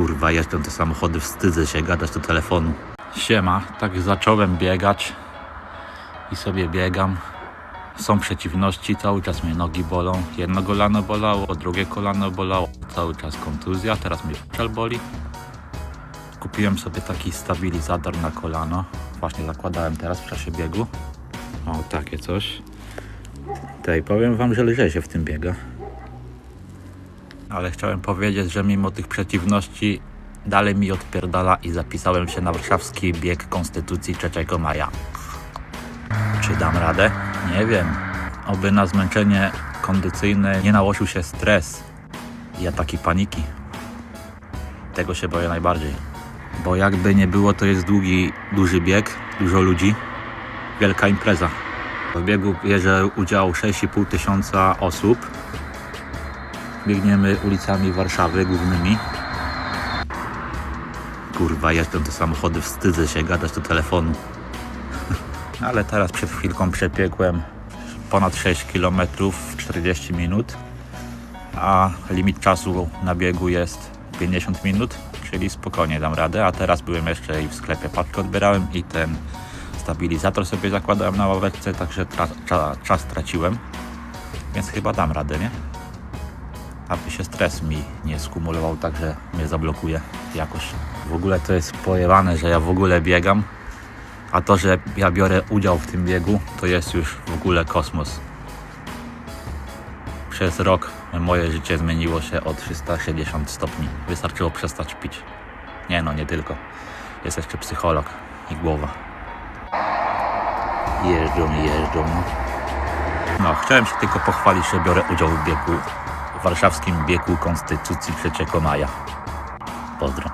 Kurwa, jeżdżą te samochody, wstydzę się gadać do telefonu. Siema, tak zacząłem biegać i sobie biegam. Są przeciwności, cały czas mnie nogi bolą. Jedno kolano bolało, drugie kolano bolało. Cały czas kontuzja, teraz mnie szczel boli. Kupiłem sobie taki stabilizator na kolano. Właśnie zakładałem teraz w czasie biegu. O, takie coś. Tej, powiem wam, że lżej się w tym biega. Ale chciałem powiedzieć, że mimo tych przeciwności dalej mi odpierdala i zapisałem się na warszawski bieg Konstytucji 3 maja. Czy dam radę? Nie wiem. Oby na zmęczenie kondycyjne nie nałożył się stres i ataki paniki. Tego się boję najbardziej. Bo jakby nie było, to jest długi, duży bieg, dużo ludzi, wielka impreza. W biegu bierze udział 6,5 tysiąca osób. Biegniemy ulicami Warszawy głównymi. Kurwa, jeżdżą te samochody, wstydzę się gadać do telefonu. Ale teraz przed chwilką przebiegłem ponad 6 km w 40 minut, a limit czasu na biegu jest 50 minut, czyli spokojnie dam radę. A teraz byłem jeszcze i w sklepie paczkę odbierałem i ten stabilizator sobie zakładałem na ławeczce, także tra- cza- czas traciłem, więc chyba dam radę, nie? Aby się stres mi nie skumulował, tak że mnie zablokuje jakoś. W ogóle to jest pojebane, że ja w ogóle biegam, a to, że ja biorę udział w tym biegu, to jest już w ogóle kosmos. Przez rok moje życie zmieniło się o 360 stopni. Wystarczyło przestać pić. Nie no, nie tylko. Jest jeszcze psycholog i głowa. Jeżdżą jeżdżą. No. chciałem się tylko pochwalić, że biorę udział w biegu, warszawskim biegu Konstytucji 3 maja. Pozdro.